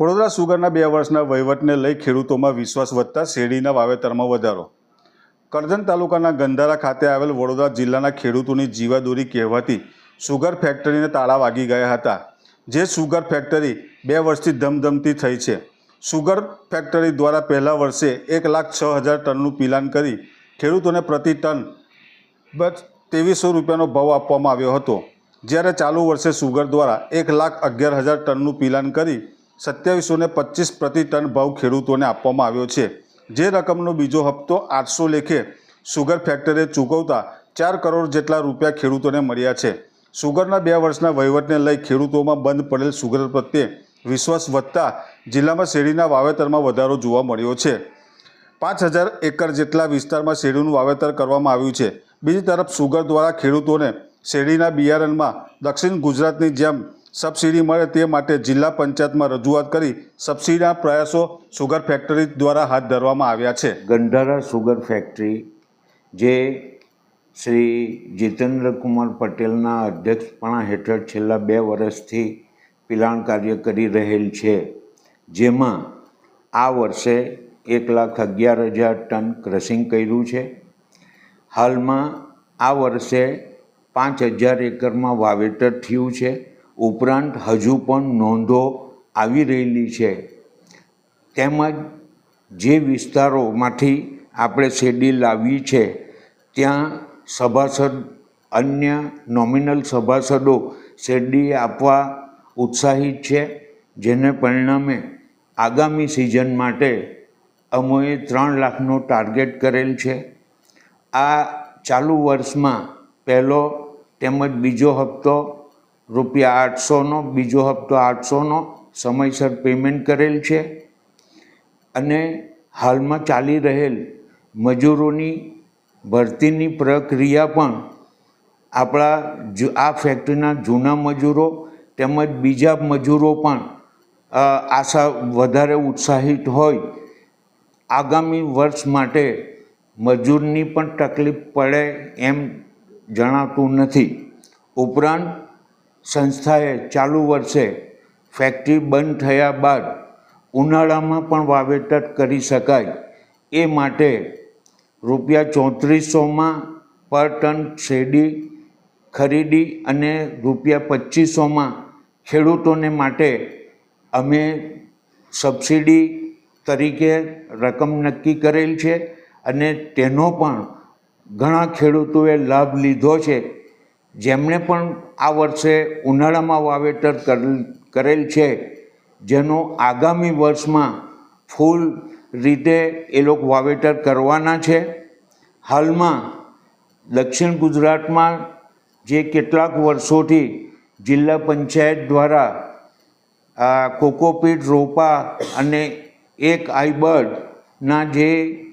વડોદરા સુગરના બે વર્ષના વહીવટને લઈ ખેડૂતોમાં વિશ્વાસ વધતા શેરડીના વાવેતરમાં વધારો. કરજણ તાલુકાના ગંધારા ખાતે આવેલ વડોદરા જિલ્લાના ખેડૂતોની જીવાદોરી કહેવાતી સુગર ફેક્ટરીને તાળા વાગી ગયા હતા, જે સુગર ફેક્ટરી બે વર્ષથી ધમધમતી થઈ છે. સુગર ફેક્ટરી દ્વારા પહેલા વર્ષે એક લાખ છ હજાર ટનનું પિલાન કરી ખેડૂતોને પ્રતિ ટન બસ ત્રેવીસો રૂપિયાનો ભાવ આપવામાં આવ્યો હતો. જ્યારે ચાલુ વર્ષે સુગર દ્વારા એક લાખ અગિયાર હજાર ટનનું પિલાન કરી સત્યાવીસો ને પચીસ પ્રતિ ટન ભાવ ખેડૂતોને આપવામાં આવ્યો છે. જે રકમનો બીજો હપ્તો આઠસો લેખે સુગર ફેક્ટરીએ ચૂકવતા ચાર કરોડ જેટલા રૂપિયા ખેડૂતોને મળ્યા છે. સુગરના બે વર્ષના વહીવટને લઈ ખેડૂતોમાં બંધ પડેલ સુગર પ્રત્યે વિશ્વાસ વધતા જિલ્લામાં શેરડીના વાવેતરમાં વધારો જોવા મળ્યો છે. પાંચ હજાર એકર જેટલા વિસ્તારમાં શેરડીનું વાવેતર કરવામાં આવ્યું છે. બીજી તરફ સુગર દ્વારા ખેડૂતોને શેરડીના બિયારણમાં દક્ષિણ ગુજરાતની જેમ સબસિડી મળે તે માટે જિલ્લા પંચાયતમાં રજૂઆત કરી સબસિડીના પ્રયાસો સુગર ફેક્ટરી દ્વારા હાથ ધરવામાં આવ્યા છે. ગંધારા સુગર ફેક્ટરી, જે શ્રી જીતેન્દ્રકુમાર પટેલના અધ્યક્ષપણા હેઠળ છેલ્લા બે વર્ષથી પિલાણ કાર્ય કરી રહેલ છે, જેમાં આ વર્ષે એક લાખ અગિયાર હજાર ટન ક્રશિંગ કર્યું છે. હાલમાં આ વર્ષે પાંચ હજાર એકરમાં વાવેતર થયું છે. ઉપરાંત હજુ પણ નોંધો આવી રહેલી છે. તેમજ જે વિસ્તારોમાંથી આપણે શેરડી લાવી છે, ત્યાં સભાસદ, અન્ય નોમિનલ સભાસદો શેરડી આપવા ઉત્સાહિત છે, જેને પરિણામે આગામી સિઝન માટે અમોએ ત્રણ લાખનો ટાર્ગેટ કરેલ છે. આ ચાલુ વર્ષમાં પહેલો તેમજ બીજો હપ્તો રૂપિયા આઠસોનો, બીજો હપ્તો આઠસોનો સમયસર પેમેન્ટ કરેલ છે અને હાલમાં ચાલી રહેલ મજૂરોની ભરતીની પ્રક્રિયા પણ આપણા આ ફેક્ટરીના જૂના મજૂરો તેમજ બીજા મજૂરો પણ આશા વધારે ઉત્સાહિત હોય. આગામી વર્ષ માટે મજૂરની પણ તકલીફ પડે એમ જણાતું નથી. ઉપરાંત સંસ્થાએ ચાલુ વર્ષે ફેક્ટરી બંધ થયા બાદ ઉનાળામાં પણ વાવેતર કરી શકાય એ માટે રૂપિયા ચોત્રીસોમાં પર ટન શેરડી ખરીદી અને રૂપિયા પચીસોમાં ખેડૂતોને માટે અમે સબસિડી તરીકે રકમ નક્કી કરેલ છે અને તેનો પણ ઘણા ખેડૂતોએ લાભ લીધો છે. જેમણે પણ આ વર્ષે ઉનાળામાં વાવેતર કરેલ- છે, જેનો આગામી વર્ષમાં ફૂલ રીતે એ લોકો વાવેતર કરવાના છે. હાલમાં દક્ષિણ ગુજરાતમાં જે કેટલાક વર્ષોથી જિલ્લા પંચાયત દ્વારા કોકોપીટ રોપા અને એક આઈબર્ડના જે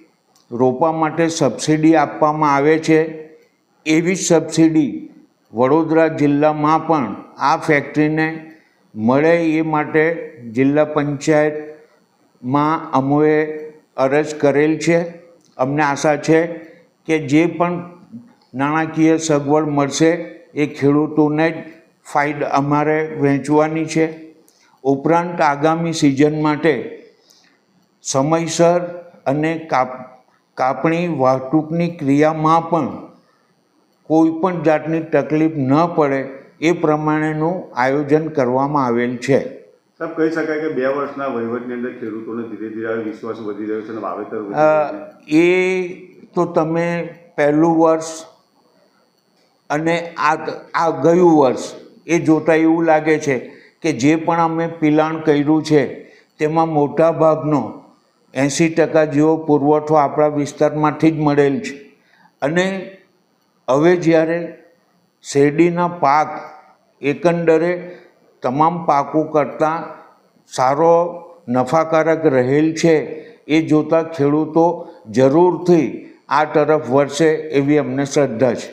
રોપા માટે સબસિડી આપવામાં આવે છે, એવી સબસિડી વડોદરા જિલ્લામાં પણ આ ફેક્ટરીને મળે એ માટે જિલ્લા પંચાયતમાં અમોએ અરજ કરેલ છે. અમને આશા છે કે જે પણ નાણાકીય સગવડ મળશે એ ખેડૂતોને જ ફાયદા અમારે વહેંચવાની છે. ઉપરાંત આગામી સિઝન માટે સમયસર અને કાપ, કાપણી વાહતૂકની ક્રિયામાં પણ કોઈ પણ જાતની તકલીફ ન પડે એ પ્રમાણેનું આયોજન કરવામાં આવેલ છે સાહેબ કહી શકાય કે બે વર્ષના વહીવટની અંદર ખેડૂતોને ધીરે ધીરે વિશ્વાસ વધી રહ્યો છે અને વાવેતર. એ તો તમે પહેલું વર્ષ અને આ આ ગયું વર્ષ એ જોતાં એવું લાગે છે કે જે પણ અમે પિલાણ કર્યું છે તેમાં મોટા ભાગનો એંસી ટકા જેવો પુરવઠો આપણા વિસ્તારમાંથી જ મળેલ છે અને હવે જ્યારે શેરડીના પાક એકંદરે તમામ પાકો કરતાં સારો નફાકારક રહેલ છે, એ જોતાં ખેડૂતો જરૂરથી આ તરફ વળશે એવી અમને શ્રદ્ધા છે.